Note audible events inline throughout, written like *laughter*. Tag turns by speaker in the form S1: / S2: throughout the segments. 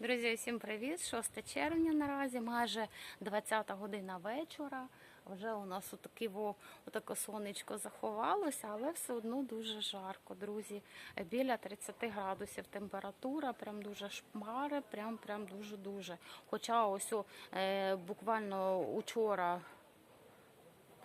S1: Друзі, всім привіт! 6 червня наразі, майже 20 година вечора. Вже у нас отаке, во, отаке сонечко заховалося, але все одно дуже жарко, друзі. Біля 30 градусів температура, прям дуже шмари, прям прям дуже-дуже. Хоча ось е, буквально учора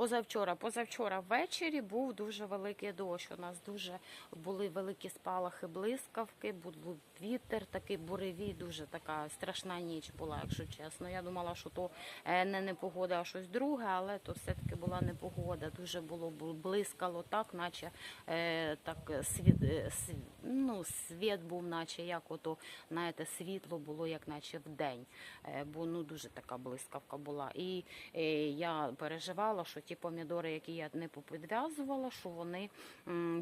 S1: Позавчора, позавчора ввечері був дуже великий дощ. У нас дуже були великі спалахи блискавки, був вітер, такий буревій, дуже така страшна ніч була, якщо чесно. Я думала, що то е, не непогода, а щось друге, але то все-таки була непогода. Дуже було блискало так, наче е, так світ, е, ну, світ був, наче як ото, знаєте, світло було, як наче в день. Бо ну дуже така блискавка була. І я переживала, що ті помідори, які я не попідв'язувала, що вони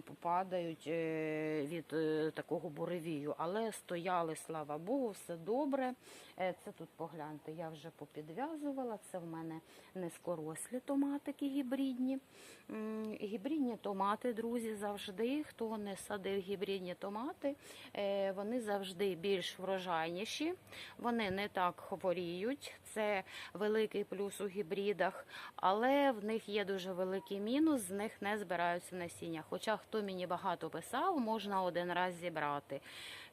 S1: попадають е, від е, такого буревію. Але стояли, слава Богу, все добре. Е, Це тут погляньте, я вже попідв'язувала. Це в мене низькорослі томатики гібридні. Гібридні томати, друзі, завжди. Хто не садив гібридні томати, е, вони завжди більш врожайніші, вони не так хворіють. Це великий плюс у гібридах, але в них є дуже великий мінус, з них не збираються насіння. Хоча хто мені багато писав, можна один раз зібрати.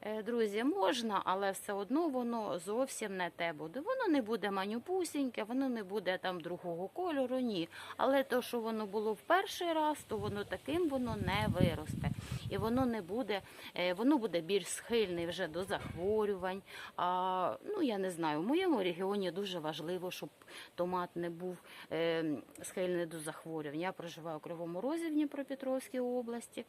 S1: Е, Друзі, можна, але все одно воно зовсім не те буде. Воно не буде манюпусіньке, воно не буде там другого кольору, ні. Але то, що воно було в перший раз, то воно таким воно не виросте. І воно не буде, е, воно буде більш схильне вже до захворювань. А, ну я не знаю, в моєму регіоні дуже важливо, щоб томат не був е, схильний до захворювань. Я проживаю у Кривому Розі в Дніпропетровській області.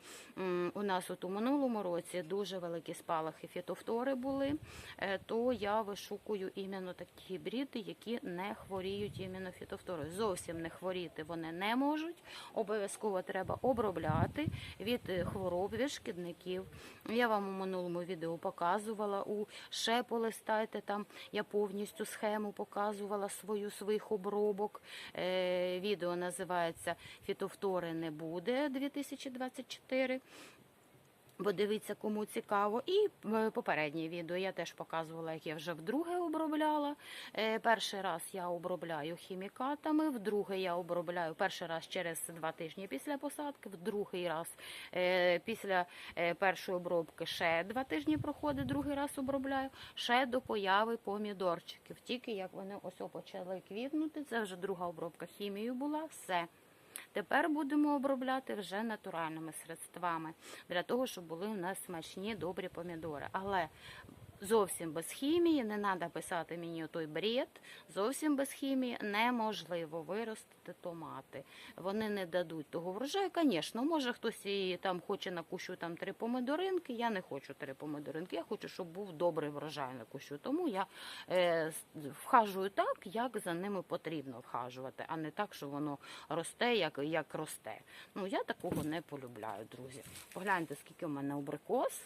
S1: У нас от у минулому році дуже великі спалахи фітофтори були, е, то я вишукую іменно такі гібриди, які не хворіють іменно фітофторою. Зовсім не хворіти вони не можуть. Обов'язково треба обробляти від е, хвороб, шкідників. Я вам у минулому відео показувала у шеполи, стайте там. Я повністю схему показувала свою своїх обробок. Е, відео називається Фітофтори не буде 2024. Бо дивіться, кому цікаво. І е, попереднє відео я теж показувала, як я вже вдруге обробляла. Е, Перший раз я обробляю хімікатами, вдруге я обробляю перший раз через два тижні після посадки, в другий раз е, після першої обробки ще два тижні проходить, другий раз обробляю, ще до появи помідорчиків. Тільки як вони ось почали квітнути, це вже друга обробка хімією була, все. Тепер будемо обробляти вже натуральними средствами для того, щоб були у нас смачні, добрі помідори. Але зовсім без хімії не треба писати мені той бред. Зовсім без хімії неможливо виростити томати. Вони не дадуть того врожаю. Звісно, може хтось і там хоче на кущу там три помидоринки. Я не хочу три помидоринки. Я хочу, щоб був добрий врожай на кущу. Тому я е, вхажую так, як за ними потрібно вхажувати, а не так, що воно росте, як, як росте. Ну я такого не полюбляю, друзі. Погляньте, скільки в мене абрикос.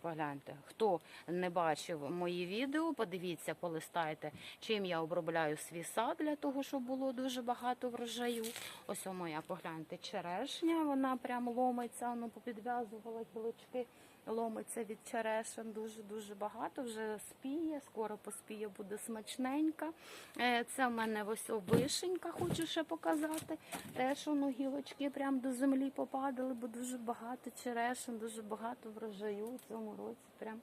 S1: Погляньте, хто не бачив мої відео, подивіться, полистайте, чим я обробляю свій сад для того, щоб було дуже багато врожаю. Ось моя, погляньте, черешня, вона прям ломиться, воно попідв'язувала гілочки, ломиться від черешин дуже-дуже багато, вже спіє, скоро поспіє, буде смачненька. Е, Це в мене ось вишенька, хочу ще показати. Теж воно гілочки прям до землі попадали, бо дуже багато черешин, дуже багато врожаю у цьому році. Прям,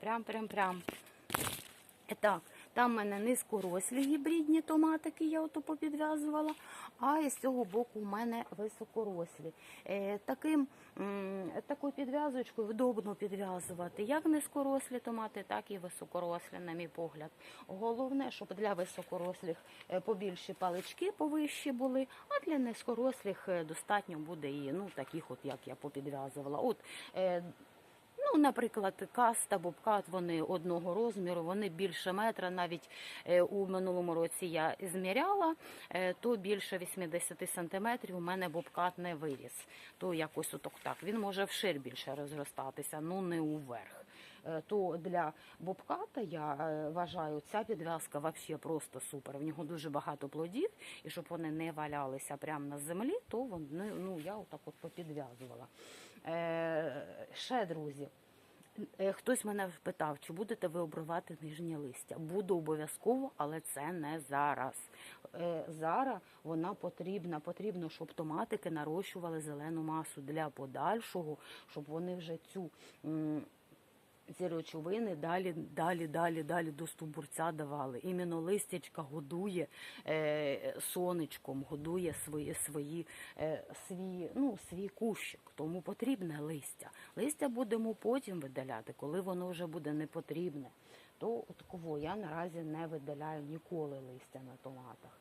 S1: прям, прям, прям. Так, там в мене низькорослі гібридні томатики, я ото попідв'язувала, а із цього боку у мене високорослі. Е, таким, такою підв'язочкою вдобно підв'язувати як низькорослі томати, так і високорослі, на мій погляд. Головне, щоб для високорослих е, побільші палички повищі були, а для низькорослих е, достатньо буде і ну, таких, от, як я попідв'язувала. От, Ну, наприклад, каст та бобкат вони одного розміру, вони більше метра. Навіть е, у минулому році я зміряла, е, то більше 80 сантиметрів у мене бобкат не виріс. То якось отак так. Він може вшир більше розростатися, ну не уверх. Е, То для бобката я вважаю, ця підв'язка взагалі просто супер. В нього дуже багато плодів, і щоб вони не валялися прямо на землі, то вони ну я отак от попідв'язувала. Е, ще друзі. Е, Хтось мене питав, чи будете ви обривати нижнє листя. Буду обов'язково, але це не зараз. Е, Зараз вона потрібна. Потрібно, щоб томатики нарощували зелену масу для подальшого, щоб вони вже цю. Ці речовини далі, далі, далі, далі до стовбурця давали. Іменно листячка годує е, сонечком, годує свої, свої, е, свій, ну, свій кущик. Тому потрібне листя. Листя будемо потім видаляти, коли воно вже буде не потрібне. То от кого я наразі не видаляю ніколи листя на томатах.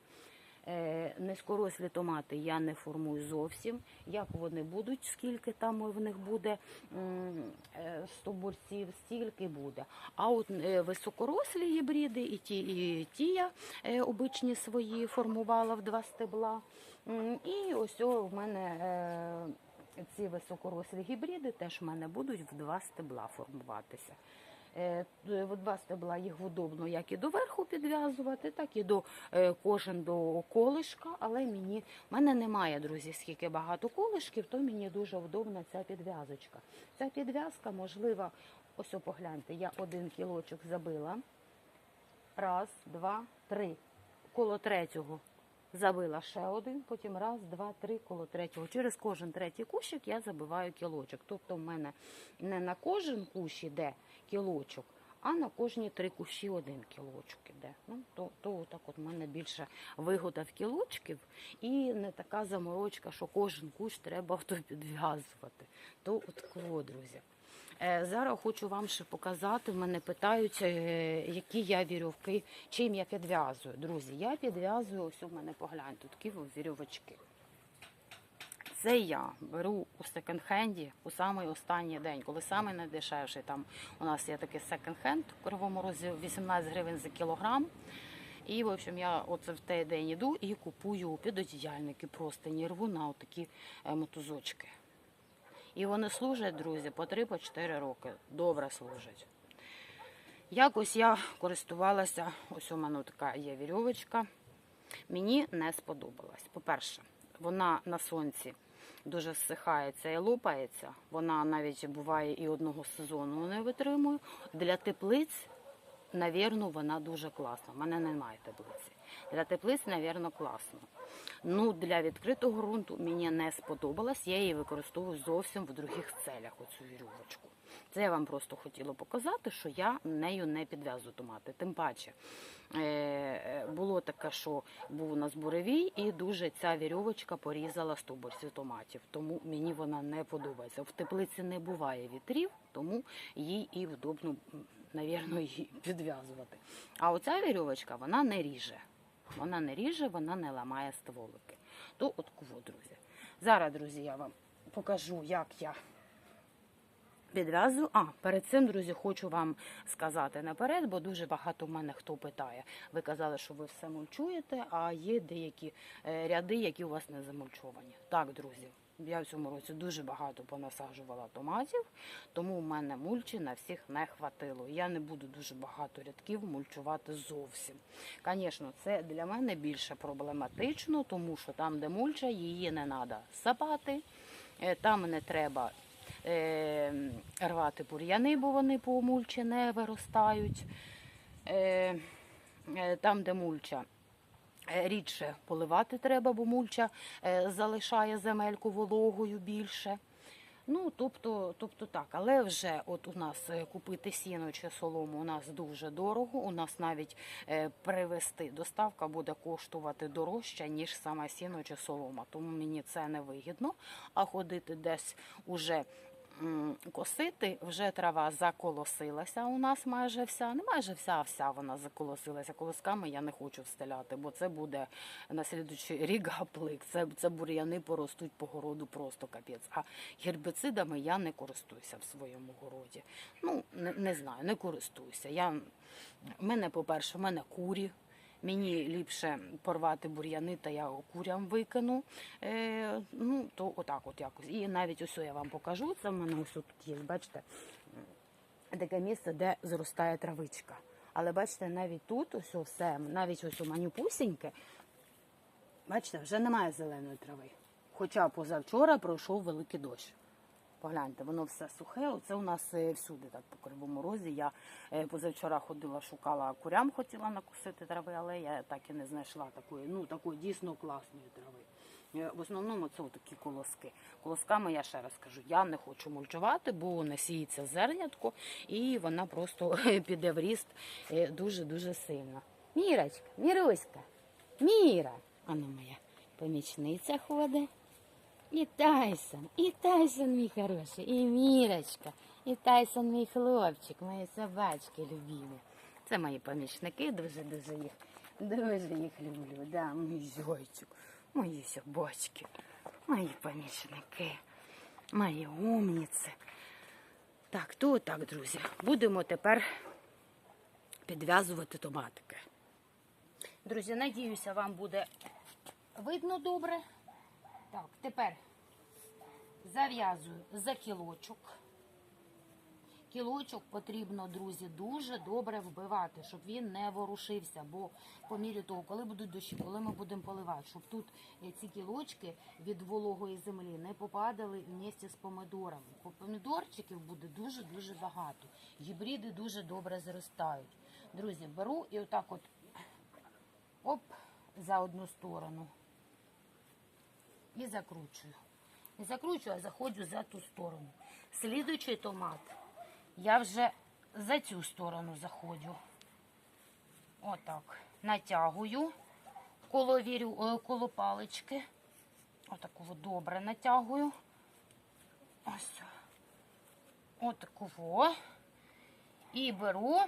S1: Е, Низькорослі томати я не формую зовсім. Як вони будуть, скільки там в них буде е, стільки буде. А от е, високорослі гібриди, і ті, і ті я обичні свої формувала в два стебла. І ось о, в мене ці високорослі гібриди теж в мене будуть в два стебла формуватися. Е, в два стебла їх удобно як і до верху підв'язувати, так і до е, кожен до колишка. Але мені в мене немає, друзі, скільки багато колишків, то мені дуже удобна ця підв'язочка. Ця підв'язка можлива, ось погляньте, я один кілочок забила. Раз, два, три. Коло третього забила ще один, потім раз, два, три коло третього. Через кожен третій кущик я забиваю кілочок. Тобто в мене не на кожен кущ іде кілочок, а на кожні три кущі один кілочок іде. Ну, то, то так от в мене більше вигода в кілочків і не така заморочка, що кожен кущ треба то підв'язувати. То от кво, друзі. Е, Зараз хочу вам ще показати. Мене питають, е, які я вірьовки, чим я підв'язую. Друзі, я підв'язую, ось у мене погляньте, такі вірьовочки. Це я беру у секонд-хенді у самий останній день, коли самий найдешевший. Там у нас є такий секонд-хенд в Кривому Розі 18 гривень за кілограм. І, в общем, я оце в той день іду і купую підодіяльники просто не рву на отакі е, мотузочки. І вони служать, друзі, по 3-4 роки. Добре служать. Якось я користувалася, ось у мене така є вірьовочка. Мені не сподобалась. По-перше, вона на сонці дуже зсихається і лопається. Вона навіть буває і одного сезону не витримує. Для теплиць, навірно, вона дуже класна. У мене немає теплиці. Для теплиць, навірно, класно. Ну, для відкритого ґрунту мені не сподобалось. Я її використовую зовсім в других целях, оцю вірьовочку. Це я вам просто хотіла показати, що я нею не підв'язую томати. Тим паче е, було таке, що був у нас буревій, і дуже ця вірьовочка порізала стовбурців томатів. Тому мені вона не подобається. В теплиці не буває вітрів, тому їй і вдобно, навірно, її підв'язувати. А оця вірьовочка вона не ріже. Вона не ріже, вона не ламає стволики. То от кого, друзі. Зараз, друзі, я вам покажу, як я підв'язую. А, перед цим, друзі, хочу вам сказати наперед, бо дуже багато в мене хто питає. Ви казали, що ви все мульчуєте, а є деякі е, ряди, які у вас не замульчовані. Так, друзі. Я в цьому році дуже багато понасаджувала томатів, тому в мене мульчі на всіх не хватило. Я не буду дуже багато рядків мульчувати зовсім. Звісно, це для мене більше проблематично, тому що там, де мульча, її не треба сапати, е, там не треба е, рвати бур'яни, бо вони по мульчі не виростають. Е, там, де мульча. Е, Рідше поливати треба, бо мульча е, залишає земельку вологою більше. Ну, тобто, тобто так, але вже от у нас е, купити сіно чи солому у нас дуже дорого. У нас навіть привезти доставка буде коштувати дорожче, ніж сама сіно чи солома. Тому мені це не вигідно. А ходити десь уже косити, вже трава заколосилася у нас майже вся. Не майже вся, а вся вона заколосилася. Колосками я не хочу встеляти, бо це буде на слідуючий *laughs* рік гаплик. Це, це бур'яни поростуть по городу просто капець. А гербіцидами я не користуюся в своєму городі. Ну, не, не знаю, не користуюся. Я, мене, по-перше, в мене курі. Мені ліпше порвати бур'яни, та я курям викину. Е, ну, то отак от якось. І навіть ось я вам покажу. Це в мене ось тут є, бачите, таке місце, де зростає травичка. Але бачите, навіть тут ось все, навіть ось у манюпусіньке, бачите, вже немає зеленої трави. Хоча позавчора пройшов великий дощ. Погляньте, воно все сухе. Оце у нас е, всюди так по кривому розі. Я е, позавчора ходила, шукала курям, хотіла накусити трави, але я так і не знайшла такої, ну такої дійсно класної трави. Е, В основному це такі колоски. Колосками я ще раз кажу, я не хочу мульчувати, бо не сіється зернятко, і вона просто *laughs* піде в ріст дуже-дуже сильно. Мірочка, Міруська, Міра, ану моя помічниця ходить. І Тайсон, і Тайсон, мій хороший, і Мірочка, і Тайсон, мій хлопчик, мої собачки любимі. Це мої помічники, дуже-дуже їх, дуже їх люблю. Да, мій зойчик, мої собачки, мої помічники, мої умніці. Так, то так, друзі, будемо тепер підв'язувати томатики. Друзі, надіюся, вам буде видно добре. Так, тепер зав'язую за кілочок. Кілочок потрібно, друзі, дуже добре вбивати, щоб він не ворушився. Бо по мірі того, коли будуть дощі, коли ми будемо поливати, щоб тут е, ці кілочки від вологої землі не попадали в місті з помидорами. Бо помідорчиків буде дуже-дуже багато. Гібриди дуже добре зростають. Друзі, беру і отак от оп, за одну сторону і закручую. І закручую, а заходжу за ту сторону. Слідуючий томат я вже за цю сторону заходжу. Отак. Натягую коло, вірю, е, коло палички. Отаку добре натягую. Ось. Отаку. І беру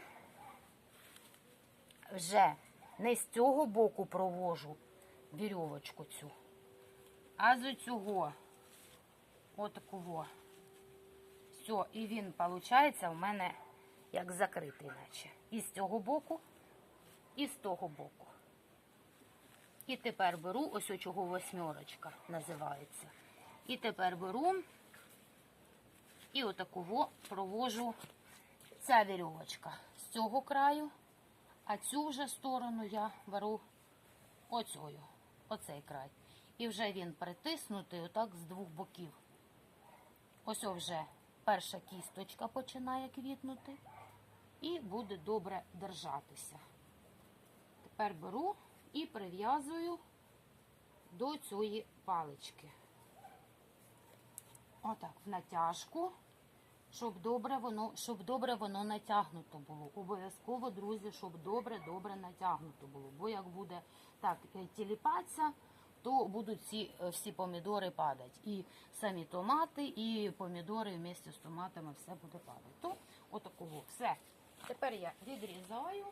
S1: вже не з цього боку провожу вірьовочку цю. А з цього отаку. Все, і він, виходить, у мене як закритий, наче. І з цього боку, і з того боку. І тепер беру, ось чого восьмерочка називається. І тепер беру і отаку провожу ця вірьовочка з цього краю, а цю вже сторону я беру оцею, оцей край. І вже він притиснутий отак з двох боків. Ось вже перша кісточка починає квітнути і буде добре держатися. Тепер беру і прив'язую до цієї палички. Отак, в натяжку, щоб добре воно, щоб добре воно натягнуто було. Обов'язково, друзі, щоб добре-добре натягнуто було. Бо як буде так е, тіліпатися, то будуть ці е, всі помідори падати. І самі томати, і помідори вместе з томатами все буде падати. То отакого. Все. Тепер я відрізаю.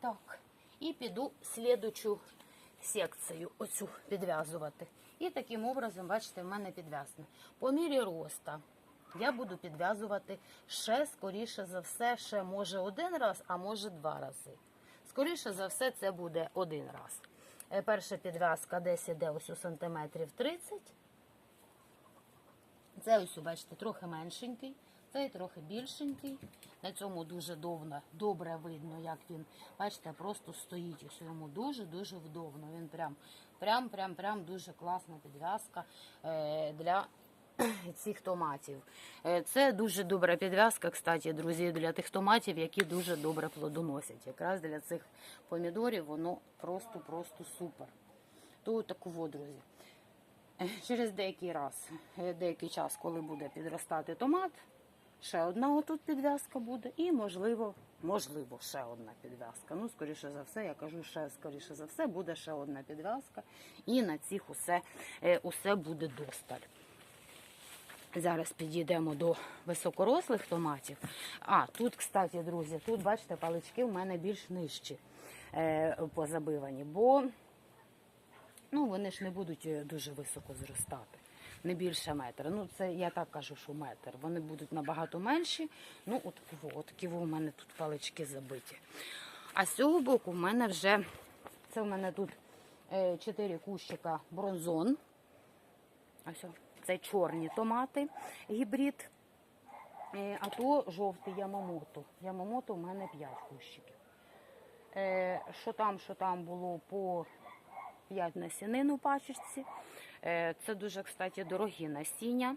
S1: Так. І піду слідучу секцію, оцю підв'язувати. І таким образом, бачите, в мене підв'язано. По мірі роста я буду підв'язувати ще, скоріше за все, ще може один раз, а може два рази. Скоріше за все, це буде один раз. Е, Перша підв'язка десь іде ось у сантиметрів 30. Це ось, бачите, трохи меншенький, цей трохи більшенький. На цьому дуже довно, добре видно, як він, бачите, просто стоїть. Ось йому дуже-дуже вдовно. Він прям, прям, прям, прям дуже класна підв'язка е, для *clears throat* цих томатів. Е, Це дуже добра підв'язка, кстати, друзі, для тих томатів, які дуже добре плодоносять. Якраз для цих помідорів воно просто-просто супер. То таку во, друзі. *clears throat* Через деякий раз, е, деякий час, коли буде підростати томат, ще одна отут підв'язка буде, і можливо, можливо, ще одна підв'язка. Ну, скоріше за все, я кажу, ще скоріше за все, буде ще одна підв'язка, і на цих усе, е, усе буде досталь. Зараз підійдемо до високорослих томатів. А, тут, кстати, друзі, тут, бачите, палички в мене більш нижчі е, позабивані, бо ну, вони ж не будуть е, дуже високо зростати. Не більше метра. Ну, це я так кажу, що метр. Вони будуть набагато менші. Ну, от, такі у мене тут палички забиті. А з цього боку в мене вже це в мене тут е, 4 кущика бронзон. Ось це чорні томати, гібрид. Е, А то жовтий ямамото. Ямамото в мене 5 кущиків. Е, Що там, що там було по 5 насінин у пачечці. Е, Це дуже, кстати, дорогі насіння.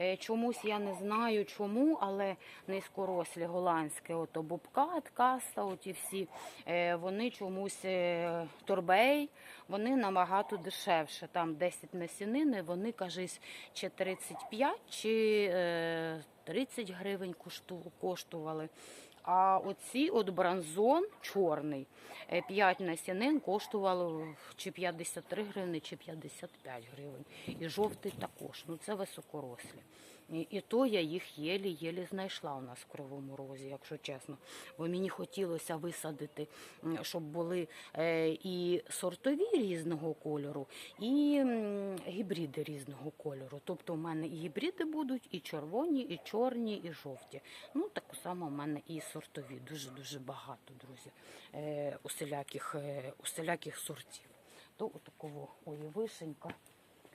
S1: Е, Чомусь я не знаю чому, але низькорослі голландські, ото бубкат, каста, оті всі, е, вони чомусь торбей, вони набагато дешевше. Там 10 насінин, вони, кажись, чи 35, чи е, 30 гривень коштували. А оці от бранзон чорний, 5 насінин коштувало чи 53 гривні, чи 55 гривень. І жовтий також. Ну це високорослі. І, і то я їх єлі-єлі знайшла у нас в Кривому Розі, якщо чесно. Бо мені хотілося висадити, щоб були е, і сортові різного кольору, і гібриди різного кольору. Тобто у мене і гібриди будуть, і червоні, і чорні, і жовті. Ну так само у мене і сортові. Дуже дуже багато, друзі, е, усіляких, е, усіляких сортів. То отакого ой, вишенька.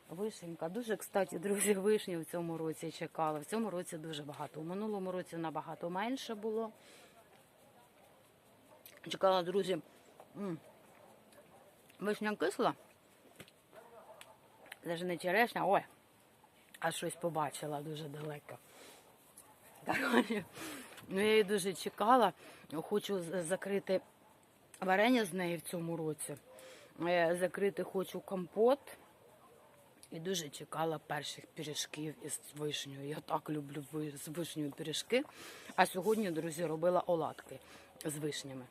S1: Вишенька. Дуже, кстати, друзі, вишні в цьому році чекала. В цьому році дуже багато. У минулому році набагато менше було. Чекала, друзі. Вишня кисла. Ж не черешня, ой. А щось побачила дуже далеко. Ну, я її дуже чекала. Хочу закрити варення з неї в цьому році. Е, Закрити хочу компот. І дуже чекала перших пиріжків із вишнею. Я так люблю з вишнею пиріжки. А сьогодні, друзі, робила оладки з вишнями.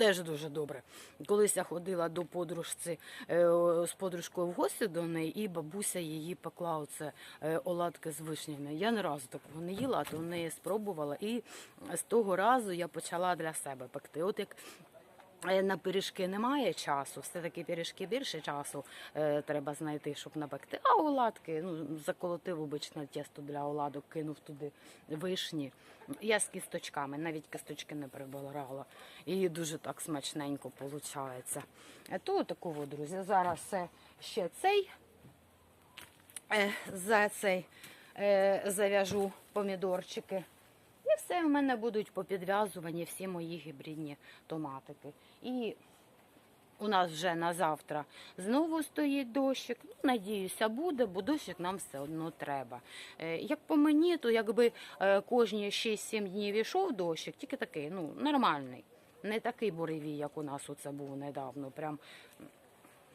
S1: Теж дуже добре. Колись я ходила до подружці е, з подружкою в гості до неї, і бабуся її пекла оце е, оладки з вишнями. Я не разу такого не їла, а то в неї спробувала. І з того разу я почала для себе пекти. От як на пиріжки немає часу, все-таки пиріжки більше часу е, треба знайти, щоб напекти. А оладки, ну, заколотив обичне тісто для оладок, кинув туди вишні. Я з кісточками, навіть кісточки не прибирала. І дуже так смачненько виходить. То такого, друзі, зараз е, ще цей е, за цей е, зав'яжу помідорчики. І все в мене будуть попідв'язувані всі мої гібридні томатики. І у нас вже на завтра знову стоїть дощик. Ну, надіюся, буде, бо дощик нам все одно треба. Е, Як по мені, то якби е, кожні 6-7 днів ішов дощик, тільки такий, ну, нормальний. Не такий буревій, як у нас оце був недавно. Прям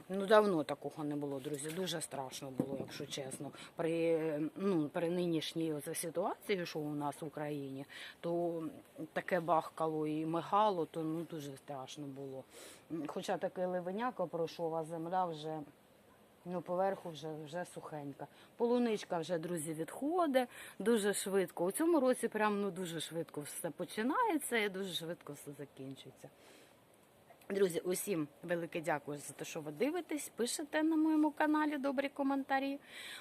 S1: Ну, давно такого не було, друзі. Дуже страшно було, якщо чесно. При, ну, при нинішній ситуації, що у нас в Україні, то таке бахкало і мигало, то ну, дуже страшно було. Хоча таке ливеняка пройшов, а земля вже. Ну, поверху вже, вже сухенька. Полуничка вже, друзі, відходить дуже швидко. У цьому році прям ну, дуже швидко все починається і дуже швидко все закінчується. Друзі, усім велике дякую за те, що ви дивитесь, пишете на моєму каналі добрі коментарі.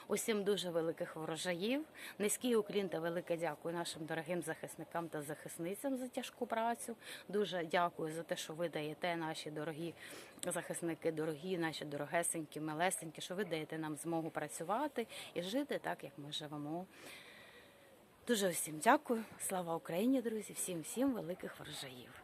S1: Усім дуже великих врожаїв. Низький уклін та велике дякую нашим дорогим захисникам та захисницям за тяжку працю. Дуже дякую за те, що ви даєте наші дорогі захисники, дорогі, наші дорогесенькі, милесенькі, що ви даєте нам змогу працювати і жити так, як ми живемо. Дуже всім дякую. Слава Україні, друзі! Всім всім великих врожаїв.